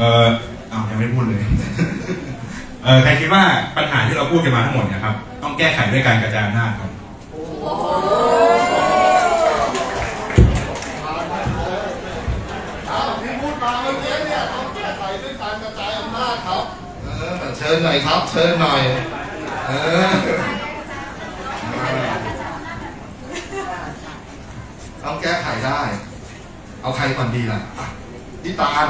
เอออ้ายังไม่พูดเลย เออใครคิดว่าปัญหาที่เราพูดกันมาทั้งหมดเนะครับ ต้องแก้ไขด้วยการกระจายอำนาจครับที่พูดมาเมื่อกี้เนี่ยต้องแก้ไขด้วยการกระจายอำนาจครับเออเชิญหน่อยครับ เชิญหน่อย เออต้องแก้ไขได้ เอาใครก่อนดีล่ะอะพี่ตาล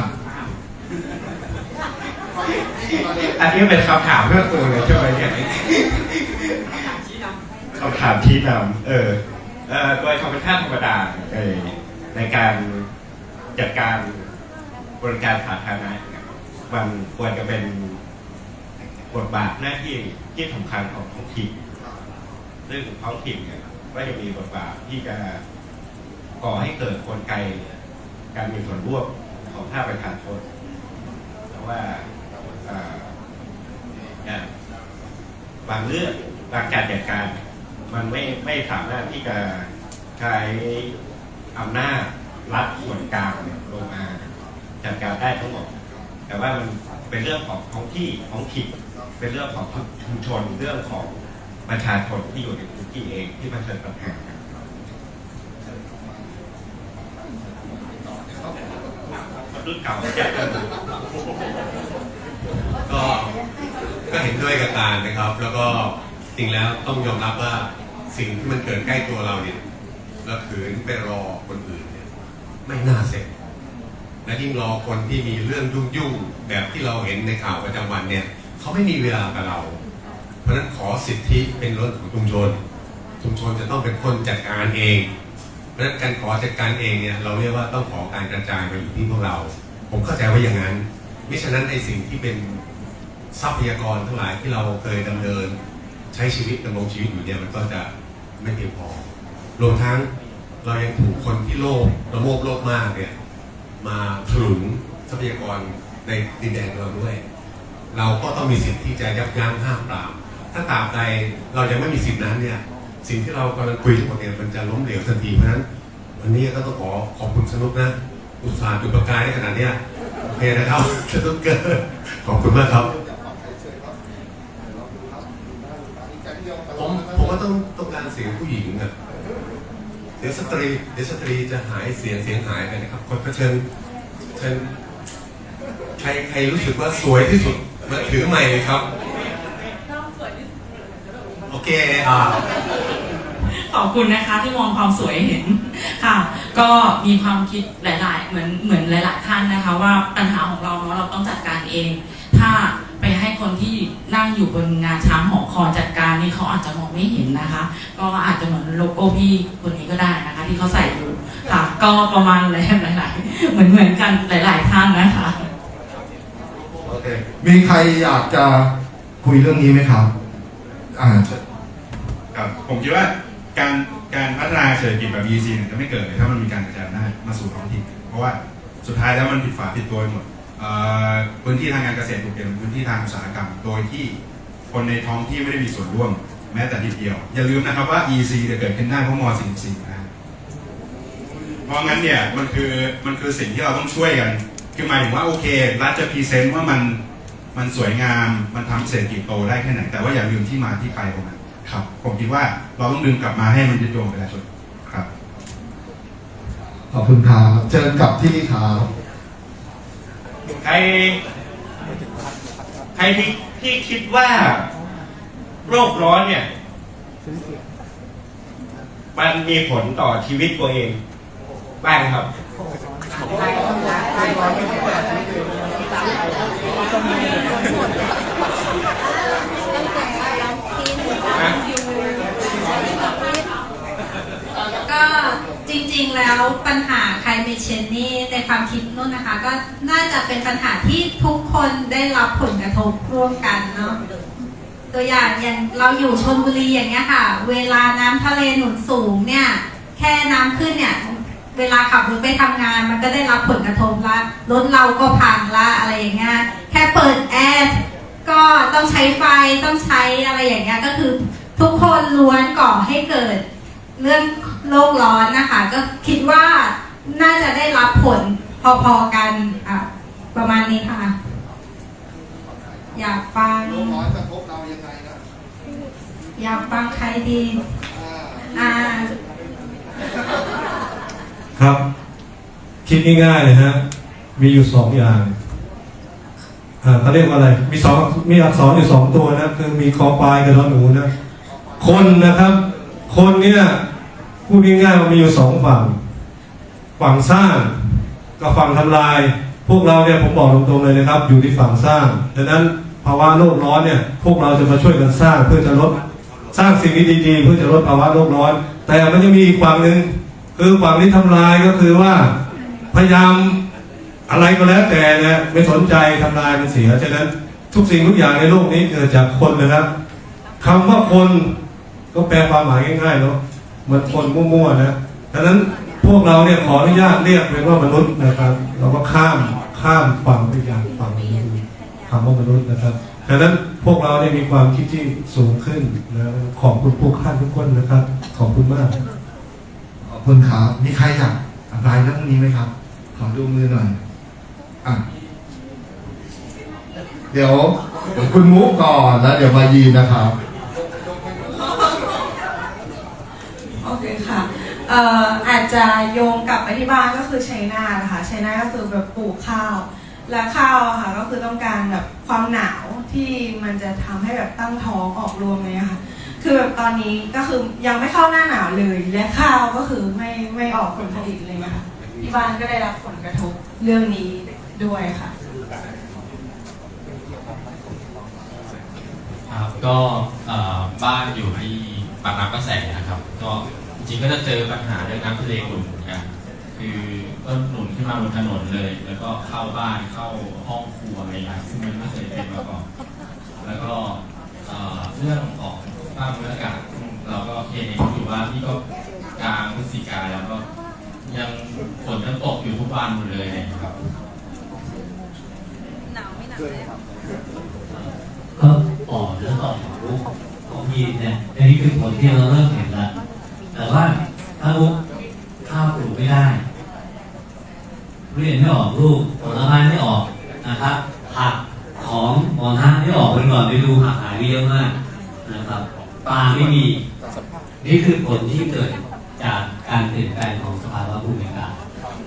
อันนี้เป็นคำถามเพื่อกูเลยใช่ไหมเนี่ยคำถามที่นำเออเออโดยธรรมชาติธรรมดาเออในการจัดการบริการสาธารณะมันควรจะเป็นบทบาทหน้าที่ที่สำคัญของท้องถิ่นซึ่งท้องถิ่นเนี่ยก็จะมีบทบาทที่จะก่อให้เกิดกลไกการมีส่วนร่วมของภาคประชาชนเพราะ ว่าบางเรื่องบางการจัดการ มันไม่ไม่สามารถที่จะใช้อำนาจรัฐส่วนกลางลงมาจัดการได้ทั้งหมด แต่ว่ามันเป็นเรื่องของท้องที่ท้องถิ่นเป็นเรื่องของชุมชนเรื่องของประชาชนที่อยู่ในพื้นที่เองที่เผชิญปัญหา รุ่นเก่าจะกันก็ก็เห็นด้วยกับการนะครับ แล้วก็จริงแล้วต้องยอมรับว่าสิ่งที่มันเกิดใกล้ตัวเราเนี่ยเราขืนไปรอคนอื่นเนี่ยไม่น่าเสร็จ และยิ่งรอคนที่มีเรื่องยุ่งๆแบบที่เราเห็นในข่าวประจำวันเนี่ยเขาไม่มีเวลากับเรา เพราะฉะนั้นขอสิทธิเป็นรื่องของชุมชนชุมชนจะต้องเป็นคนจัดการเอง เพราะฉะนั้นการขอจัดการเองเนี่ยเราเรียกว่าต้องขอการกระจายมาอยู่ที่พวกเรา ผมเข้าใจว่าอย่างนั้นมิฉะนั้นไอ้สิ่งที่เป็นทรัพยากรทั้งหลายที่เราเคยดำเนิน ใช้ชีวิตดำรงชีวิตอยู่เนี่ยมันก็จะไม่เพียงพอรวมทั้งเรายังถูกคนที่โลภระโมบโลภมากเนี่ยมาถลุงทรัพยากรในดินแดนเราด้วย เราก็ต้องมีสิทธิ์ที่จะยับยั้งห้ามปราม ถ้าตราบใดเรายังไม่มีสิทธินั้นเนี่ย สิ่งที่เรากำลังคุยทั้งหมดเนี่ยมันจะล้มเหลวทันทีเพราะฉะนั้นวันนี้ก็ต้องขอขอบคุณสนุกนะ อุตส่าห์จุดประกายในขนาดเนี้ยโอเคนะครับสนุกเกินขอบคุณมากครับ ผมผมว่าต้องต้องการเสียงผู้หญิงอะเดี๋ยวสตรีเดี๋ยวสตรีจะหายเสียงเสียงหายไปนะครับคนก็เชิญเชิญใครใครรู้สึกว่าสวยที่สุดมาถือใหม่เลยครับ โอเคอ่าข อบคุณนะคะที่มองความสวยเห็นค่ะ ก็มีความคิดหลาย ๆ เหมือนเหมือนหลาย ๆ ท่านนะคะ ว่าปัญหาของเราเนาะเราต้องจัดการเอง ถ้าไปให้คนที่นั่งอยู่บนงาช้างหอคอจัดการนี่เขาอาจจะมองไม่เห็นนะคะ ก็อาจจะเหมือนโลโก้พี่คนนี้ก็ได้นะคะ ที่เขาใส่อยู่ค่ะ ก็ประมาณหลายๆเหมือนเหมือนกันหลาย ๆ ท่านนะคะโอเคมีใครอยากจะคุยเรื่องนี้ไหมครับอ่าเชิญครับผมคิดว่า การการพัฒนาเศรษฐกิจแบบ EC เนี่ยจะไม่เกิดเลยถ้ามันมีการกระจายอำนาจมาสู่ท้องถิ่นเพราะว่าสุดท้ายแล้วมันผิดฝาผิดตัวหมดพื้นที่ทางการเกษตรถูกเปลี่ยนเป็นพื้นที่ทางอุตสาหกรรม โดยที่คนในท้องที่ไม่ได้มีส่วนร่วม แม้แต่ทีเดียว อย่าลืมนะครับว่า EC จะเกิดขึ้นได้เพราะม .44 นะเพราะงั้นเนี่ยมันคือมันคือสิ่งที่เราต้องช่วยกัน คือหมายถึงว่าโอเครัฐจะพรีเซนต์ว่ามันมันสวยงามมันทำเศรษฐกิจโตได้แค่ไหนแต่ว่าอย่าลืมที่มาที่ไปของมัน ครับ ผมคิดว่าเราต้องดึงกลับมาให้มันยึดโยงประชาชนครับ ขอบคุณครับเชิญกลับที่ครับใครใครที่ที่คิดว่าโรคร้อนเนี่ย มันมีผลต่อชีวิตตัวเองบ้างครับ ก็จ ริงๆแล้วปัญหาไคลเมเชนนี่ในความคิดนุ่นนะคะ ก็น่าจะเป็นปัญหาที่ทุกคนได้รับผลกระทบร่วมกันเนาะตัวอย่างอย่างเราอยู่ชนบุรีอย่างเงี้ยค่ะ เวลาน้ำทะเลหนุนสูงเนี่ย แค่น้ำขึ้นเนี่ย เวลาขับรถไปทำงาน มันก็ได้รับผลกระทบละรถเราก็พังละอะไรอย่างเงี้ยแค่เปิดแอร์ก็ต้องใช้ไฟต้องใช้อะไรอย่างเงี้ยก็คือทุกคนล้วนก่อให้เกิดเรื่อง โลกร้อนนะคะ ก็คิดว่าน่าจะได้รับผลพอๆกันอะประมาณนี้ค่ะ อยากฟัง โลกร้อนกระทบเรายังไงนะอยากฟังใครดี อ่าอ่า ครับ คิดง่ายๆเลยฮะมีอยู่สองอย่างอ่าเขาเรียกว่าอะไร มีสองมีอักษรอยู่สองตัวนะ คือมีคอปลายกับนอนหนูนะ คนนะครับ คนเนี่ย พูดง่ายๆว่ามีอยู่สองฝั่ง ฝั่งสร้างกับฝั่งทำลาย พวกเราเนี่ยผมบอกตรงๆเลยนะครับ อยู่ที่ฝั่งสร้างดังนั้นภาวะโลกร้อนเนี่ย พวกเราจะมาช่วยกันสร้างเพื่อจะลดสร้างสิ่งที่ดีๆเพื่อจะลดภาวะโลกร้อน แต่มันจะมีอีกฝั่งหนึ่งคือฝั่งที่ทำลายก็คือว่าพยายามอะไรก็แล้วแต่เนี่ยไม่สนใจทำลายมันเสียฉะนั้นทุกสิ่งทุกอย่างในโลกนี้เกิดจากคนนะครับคำว่าคนก็แปลความหมายง่ายๆเนาะ เหมือนคนมั่วๆนะดังนั้นพวกเราเนี่ยขออนุญาตเรียกเป็นว่ามนุษย์นะครับ เราก็ข้ามข้ามฝั่งไปอย่างฝั่งนึงคำว่ามนุษย์นะครับดังนั้นพวกเราเนี่ยมีความคิดที่สูงขึ้นนะขอบคุณผู้ท่านทุกคนนะครับ ขอบคุณมากขอบคุณครับมีใครอยากอะไรเรื่องนี้ไหมครับ ขอดูมือหน่อยอะเดี๋ยวคุณมุกก่อนแล้วเดี๋ยวมายีนนะครับ โอเคค่ะ เอ่ออาจจะโยงกลับไปที่บ้านก็คือชัยนาทนะคะชัยนาทก็คือแบบปลูกข้าว และข้าวอะค่ะก็คือต้องการแบบความหนาวที่มันจะทำให้แบบตั้งท้องออกรวงเลยอะค่ะ คือแบบตอนนี้ก็คือยังไม่เข้าหน้าหนาวเลย และข้าวก็คือไม่ไม่ออกผลผลิตเลยนะคะที่บ้านก็ได้รับผลกระทบเรื่องนี้ด้วยค่ะ ครับก็เอ่อบ้านอยู่ที่ปากน้ำกระแสนะครับ ก็จ ริงๆก็จะเจอปัญหาเรื่องน้ำทะเลหนุนเหมือนกันคือก็หนุนขึ้นมาบนถนนเลย แล้วก็เข้าบ้านเข้าห้องครัวอะไรอย่างเงี้ยซึ่งมันไม่เคยเป็นมาก่อนแล้วก็เอ่อเรื่องของภาพบรรยากาศเราก็เห็นอยู่ว่าที่ก็กลางพฤศจิกาแล้วก็ยังฝนยังตกอยู่ทุกวันหมดเลยนะครับก็อ่อนแล้วก็ลุกของยีนเนี่ยอันนี้คือผลที่เราเริ่มเห็นแล้ว แต่ว่าถ้าลุกข้าวปลูกไม่ได้เรียนไม่ออกลูกผลไม้ไม่ออกนะครับผักของหมอนทาไม่ออกเป็นก่อนไปดูผักหายไปเยอะมากนะครับปลาไม่มี นี่คือผลที่เกิดจากการเปลี่ยนแปลงของสภาวะภูมิอากาศ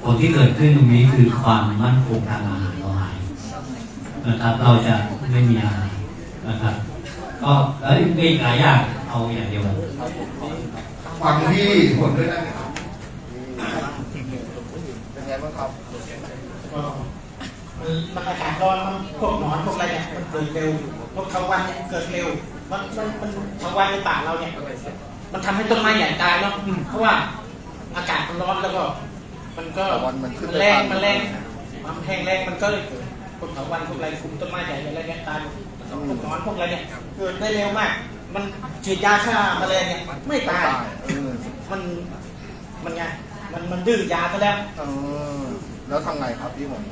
ผลที่เกิดขึ้นตรงนี้คือความมั่นคงทางอาหารเราหายนะครับ เราจะไม่มีอาหารนะครับ ก็แล้วมีหลายอย่างเอาอย่างเดียว ฟังที่ผลด้วยได้ไหมครับเป็นไงบ้างครับก็มันมันอากาศร้อนมันพวกหนอนพวกอะไรเนี่ยมันเกิดเร็วพวกกลางวันเนี่ยเกิดเร็วมันมันมันกลางวันในป่าเราเนี่ยมันทำให้ต้นไม้ใหญ่ตายเนาะอืมเพราะว่าอากาศมันร้อนแล้วก็ มันก็วันมันขึ้นแรงไปมันแรงมันแห้งแรงมันก็เลยเกิดพวกกลางวันพวกอะไรคุมต้นไม้ใหญ่อะไรเนี่ยตายหมดพวกหนอนพวกอะไรเนี่ยเกิดได้เร็วมาก มันฉีดยาฆ่าแมลงเนี่ยไม่ตาย เออมันมันไง มันมันดื้อยาซะแล้วเออแล้วทำไงครับพี่ผม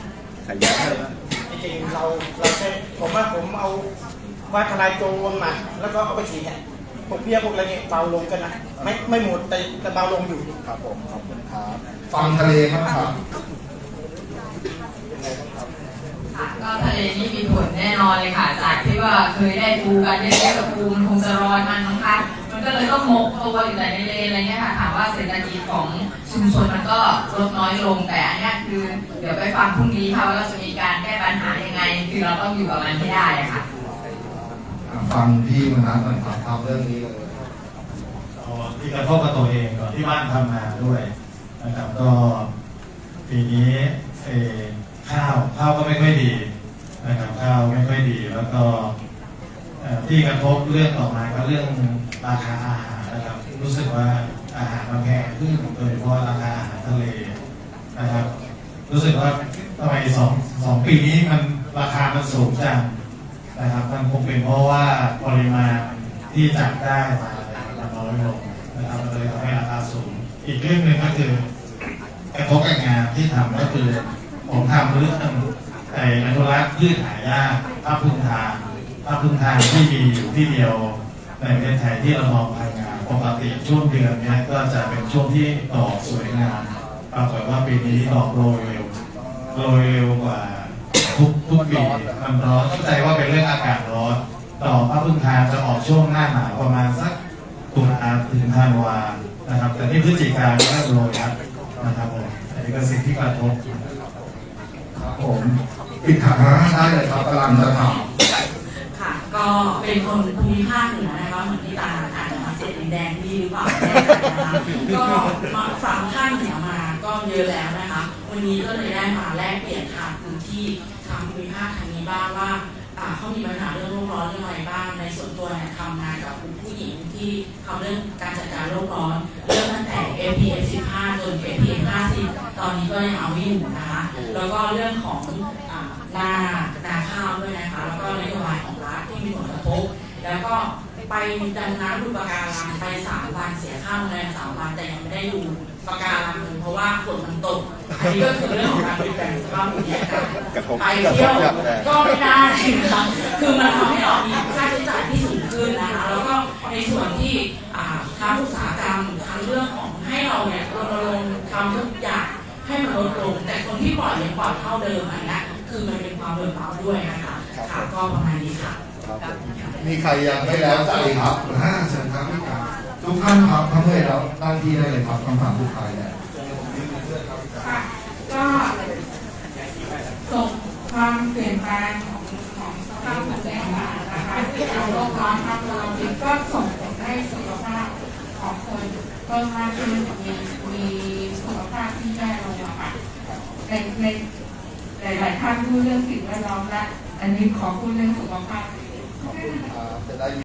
จริงๆเราเราใช้ผมว่าผมเอาว่าทลายโจรมา แล้วก็เอาไปฉีดเนี่ยพวกเพี้ยพวกอะไรเนี่ยเบาลงกันนะไม่ไม่หมดแต่แต่เบาลงอยู่ ครับผมขอบคุณครับ ฟังทะเลครับครับ ค่ะ ก็ทะเลนี่มีผลแน่นอนเลยค่ะ จากที่ว่าเคยได้ปูกันเยอะๆกับปูมันคงจะรอยมันมั้งคะมันก็เลยต้องมกตัวอยู่แต่ในเลนอะไรเงี้ยค่ะถามว่าเศรษฐกิจของชุมชนมันก็ลดน้อยลงแต่อันนี้คือเดี๋ยวไปฟังพรุ่งนี้ค่ะว่าเราจะมีการแก้ปัญหายังไง คือเราต้องอยู่กับมันให้ได้ค่ะฟังพี่มนัสหน่อยครับเอาเรื่องนี้เลยที่กระทบกับตัวเองก่อนที่บ้านทำนาด้วยนะครับก็ปีนี้เอ่อ ข้าวข้าวก็ไม่ค่อยดีนะครับข้าวไม่ค่อยดี แล้วก็ที่กระทบเรื่องต่อมาก็เรื่องราคาอาหารนะครับ รู้สึกว่าอาหารมันแพงขึ้นโดยเฉพาะราคาอาหารทะเลนะครับ รู้สึกว่าทำไมสองสองปีนี้มันราคามันสูงจังนะครับ มันคงเป็นเพราะว่าปริมาณที่จับได้มาเนี่ยมันน้อยลงนะครับเลยทำให้ราคาสูง อีกเรื่องหนึ่งก็คือกระทบกับงานที่ทำก็คือ ผมทำเรื่องไอ้อนุรักษ์พืชหายากภาพพื้นทางภาพพื้นทางที่มีอยู่ที่เดียวในประเทศไทยที่เรามองภายงานปกติช่วงเดือนนี้ก็จะเป็นช่วงที่ดอกสวยงามปรากฏว่าปีนี้ดอกโรยเร็วโรยเร็วกว่าทุกทุกปีมันร้อนเข้าใจว่าเป็นเรื่องอากาศร้อนดอกมะพึ่งทานจะออกช่วงหน้าหนาวประมาณสักตุลาถึงธันวานะครับ แต่ที่พฤศจิกายนเริ่มโรยครับนะครับผมอันนี้ก็สิ่งที่กระทบ ผมปิดถามได้เลยครับกำลังจะถาค่ะ ก็เป็นคนภูมิภาคเหนือนะคะเหมือนที่ตาอ่านมาเสร็จแดงๆนี่หรือเปล่าแน่ใจนะคะก็มาฟังท่านเหนือมาก็เยอะแล้วนะคะ วันนี้ก็เลยได้มาแลกเปลี่ยนทางพื้นที่ทางภูมิภาคทางนี้บ้างว่า่าเขามีปัญหาเรื่องโลกร้อนเรื่องอะไรบ้าง ในส่วนตัวเนี่ยทำงานกับกลุ่มผู้หญิงที่ทำเรื่องการจัดการโลกร้อน เรื่องตั้งแต่ APF 15จน APF 50ตอนนี้ก็ยังเอาไม่อยู่นะคะ แล้วก็เรื่องของอ่านานาข้าวด้วยนะคะ แล้วก็นโยบายของรัฐที่มีผลกระทบ แล้วก็ ไปดำน้ำดูปะการังไปสามวันเสียค่าโรงแรมสามวันแต่ยังไม่ได้ดูปะการังเลยเพราะว่าฝนมันตกอันนี้ก็คือเรื่องของการเปลี่ยนแปลงสภาพภูมิอากาศไปเที่ยวก็ไม่ได้นะคะคือมันทำให้เรามีค่าใช้จ่ายที่สูงขึ้นนะคะแล้วก็ในส่วนที่อ่าทางอุตสาหกรรมทางเรื่องของให้เราเนี่ยรณรงค์ทำทุกอย่างให้มันลดลงแต่คนที่ปล่อยยังปล่อยเท่าเดิมอันนี้คือมันเป็นความเดือดร้อนด้วยนะคะค่ะก็ประมาณนี้ค่ะ มีใครยังไม่แล้วใจครับอ่าเชิญครับพี่ครับทุกท่านครับทั้เลยแล้วตั้งที่ได้เลยครับคำถามสุดท้ายเนี่ยค่ะก็ส่งความเปลี่ยนแปลงของของสภาพภูมิอากาศนะคะเราโลกร้อนครับเราเองก็ส่งผลให้สุขภาพของคนเพิ่มมากขึ้นมีมีสุขภาพที่แย่ลงอะค่ะในในหลายๆท่านพูดเรื่องสิ่งแวดล้อมและอันนี้ขอพูดเรื่องสุขภาพ ขอบ